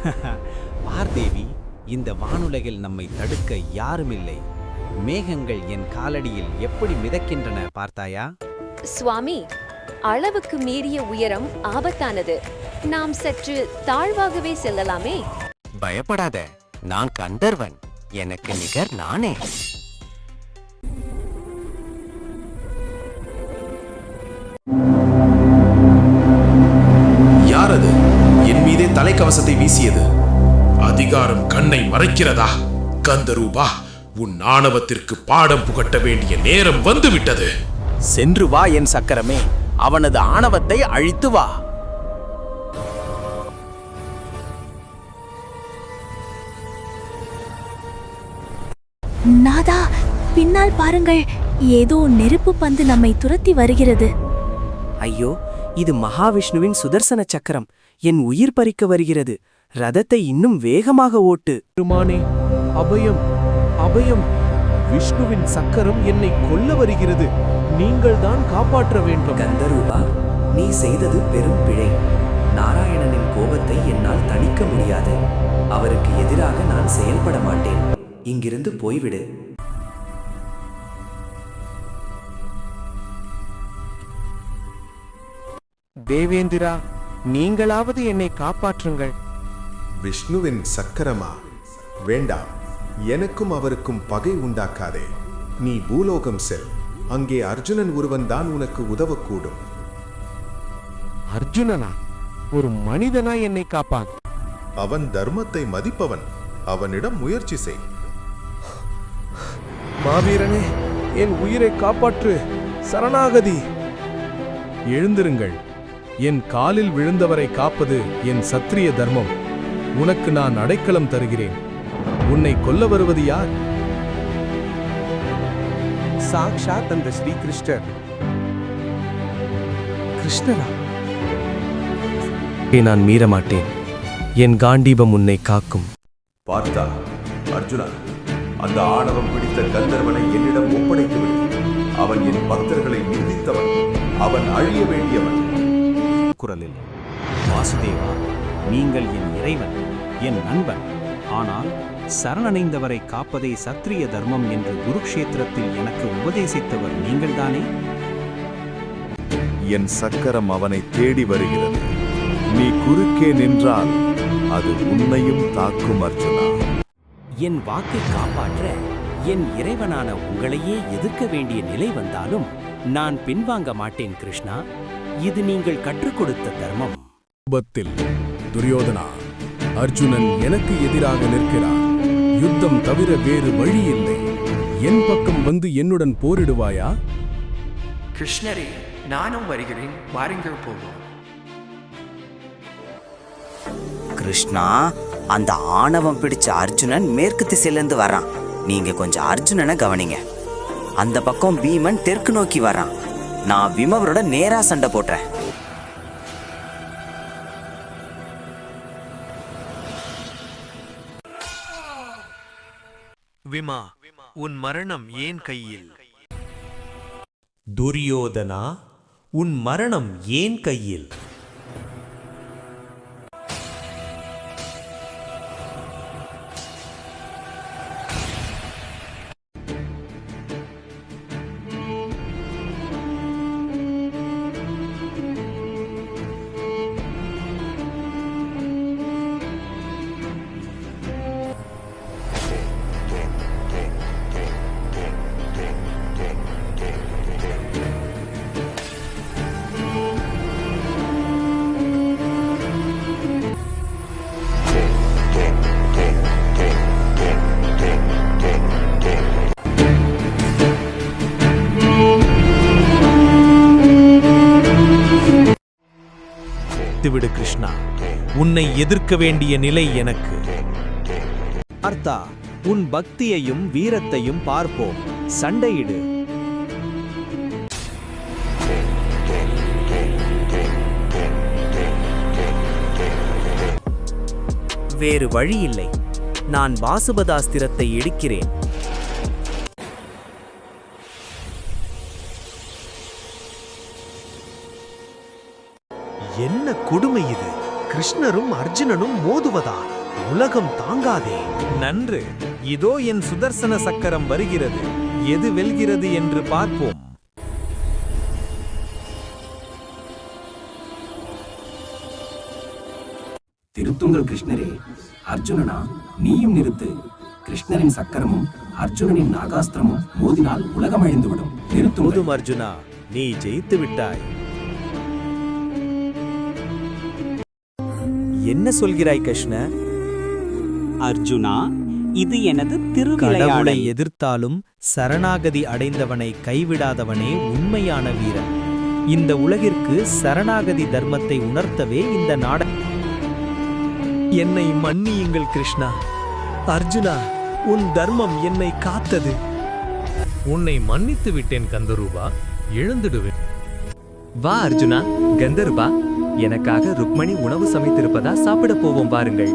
பார்தேவி இந்த வானுலகில் நம்மை தடுக்க யாருமில்லை. மேகங்கள் என் காலடியில் எப்படி மிதக்கின்றன பார்த்தாயா? சுவாமி அளவுக்கு மீறிய உயரம் ஆபத்தானது. நாம் சற்று தாழ்வாகவே செல்லலாமே. பயப்படாத நான் கந்தர்வன். எனக்கு நிகர் நானே. தலைக்கவசத்தை வீசியது. அதிகாரம் கண்ணை மறைக்கிறதா? கந்தரூபா உன் ஆணவத்திற்கு பாடம் புகட்ட வேண்டிய நேரம் வந்துவிட்டது. சென்று வா என் சக்கரமே அவனது ஆணவத்தை அழித்து வா. நாதா பின்னால் பாருங்கள் ஏதோ நெருப்பு பந்து நம்மை துரத்தி வருகிறது. ஐயோ இது மகாவிஷ்ணுவின் சுதர்சன சக்கரம். என் உயிர் பறிக்க வருகிறது. ரதத்தை இன்னும் வேகமாக ஓட்டு. பெருமானே அபயம் அபயம். விஷ்ணுவின் சக்கரம் என்னை கொல்ல வருகிறது. நீங்கள் தான் காப்பாற்ற வேண்டும். கந்தரூபா நீ செய்தது பெரும் பிழை. நாராயணனின் கோபத்தை என்னால் தணிக்க முடியாது. அவருக்கு எதிராக நான் செயல்பட மாட்டேன். இங்கிருந்து போய்விடு. தேவேந்திரா நீங்களாவது என்னை காப்பாற்றுங்கள். விஷ்ணுவின் சக்கரமா? வேண்டாம் எனக்கும் அவருக்கும் பகை உண்டாக்காதே. நீ பூலோகம் செல் அங்கே அர்ஜுனன் ஒருவன்தான் உனக்கு உதவக்கூடும். அர்ஜுனனா? ஒரு மனிதனா என்னை காப்பான். அவன் தர்மத்தை மதிப்பவன் அவனிடம் முயற்சி செய். மாவீரனே என் உயிரை காப்பாற்று சரணாகதி. எழுந்திருங்கள். என் காலில் விழுந்தவரை காப்பது என் சத்திரிய தர்மம். உனக்கு நான் அடைக்கலம் தருகிறேன். உன்னை கொல்ல வருவது யார்? சாக்ஷாத் அந்த ஸ்ரீகிருஷ்ணர். கிருஷ்ணரா? நான் மீற மாட்டேன் என் காண்டீபம் உன்னை காக்கும். பார்த்தா அர்ஜுனா அந்த ஆணவம் பிடித்த கந்தர்வனை என்னிடம் ஒப்படைத்து விடு. அவன் என் பக்தர்களை நிந்தித்தவன். அவன் அழிய வேண்டியவன். குரலில் வாசுதேவா நீங்கள் என் இறைவன் என் நண்பன். ஆனால் சரணடைந்தவரை காப்பதே சத்திரிய தர்மம் என்று குருக்ஷேத்திரத்தில் எனக்கு உபதேசித்தவர் நீங்கள்தானே? என் சக்கரம் அவனை தேடி வருகிறது. நீ குறுக்கே நின்றால் அது உன்னையும் தாக்கும் அர்ஜுனா. என் வாக்கை காப்பாற்ற என் இறைவனான உங்களையே எதிர்க்க வேண்டிய நிலை வந்தாலும் நான் பின்வாங்க மாட்டேன் கிருஷ்ணா. இது நீங்கள் கற்றுக் கொடுத்த தர்மம். கோபத்தில் துரியோதனா அர்ஜுனன் எனக்கு எதிராக நிற்கிறான். யுத்தம் தவிர வேறு வழி இல்லை. என் பக்கம் வந்து என்னுடன் போரிடுவாயா? கிருஷ்ணரே நானும் வருகிறேன். வாருங்கள் போவோம். கிருஷ்ணா அந்த ஆணவம் பிடிச்ச அர்ஜுனன் மேற்கு திசையிலேருந்து வரான். நீங்க கொஞ்சம் அர்ஜுனனை கவனிங்க. அந்த பக்கம் பீமன் தெற்கு நோக்கி வரான். நான் விமவரோட நேரா சண்டை போட்டேன் விமா உன் மரணம் ஏன் கையில்? துரியோதனா உன் மரணம் ஏன் கையில்? விடு கிருஷ்ணா. உன்னை எதிர்க்க வேண்டிய நிலை எனக்கு. பார்த்தா உன் பக்தியையும் வீரத்தையும் பார்ப்போம். சண்டையிடு. வேறு வழியில்லை. நான் வாசுபதாஸ்திரத்தை எடுக்கிறேன். என்ன கொடுமை இது? கிருஷ்ணரும் அர்ஜுனனும் மோதுவதா? உலகம் தாங்காதே. நன்று. இதோ என் சுதர்சன சக்கரம் வருகிறது. எது வெல்கிறது என்று பார்ப்போம். திருத்துங்கள் கிருஷ்ணரே. அர்ஜுனனா நீயும் நிறுத்து. கிருஷ்ணரின் சக்கரமும் அர்ஜுனனின் நாகாஸ்திரமும் மோதினால் உலகம் அழிந்துவிடும் நிறுத்தும் அர்ஜுனா. நீ ஜெயித்து விட்டாய். என்ன சொல்கிறாய் கிருஷ்ண? அர்ஜுனா இது எனது கடவுளை எதிர்த்தாலும் சரணாகதி அடைந்தவனை கைவிடாதவனே உண்மையான வீரன். இந்த உலகிற்கு சரணாகதி தர்மத்தை உணர்த்தவே இந்த நாட என்னை மன்னியுங்கள் கிருஷ்ணா. அர்ஜுனா உன் தர்மம் என்னை காத்தது. உன்னை மன்னித்து விட்டேன் கந்தரூபா. எழுந்துடுவேன். வா அர்ஜுனா. கந்தர்வா எனக்காக ருக்மணி உணவு சமைத்திருப்பதா சாப்பிட போவோம் பாருங்கள்.